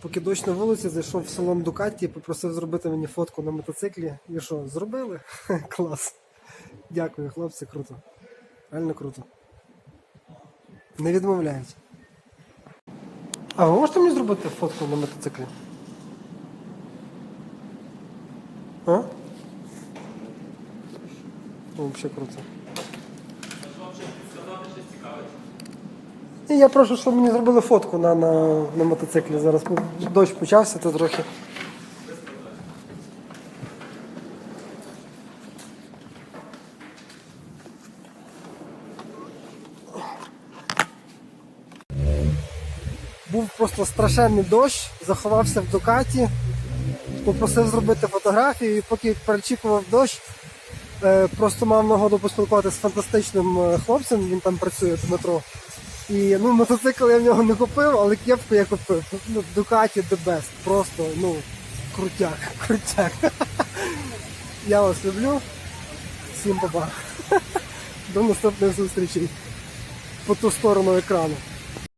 Поки дощ на вулиці, зайшов в салон Дукаті, попросив зробити мені фотку на мотоциклі. І що, зробили? Клас. Дякую, хлопці, круто. Реально круто. Не відмовляють. А ви можете мені зробити фотку на мотоциклі? А? Взагалі круто. І я прошу, щоб мені зробили фотку на, на, на мотоциклі. Зараз дощ почався, то трохи. Був просто страшенний дощ, заховався в Дукаті, попросив зробити фотографію, і поки перечікував дощ, е, просто мав нагоду поспілкуватися з фантастичним е, хлопцем, він там працює Дмитро. І ну, мотоцикл я в нього не купив, але кепку я купив. Ну, Ducati the best. Просто, ну, крутяк, крутяк. Я вас люблю. Всім па-па. До наступних зустрічей по ту сторону екрану.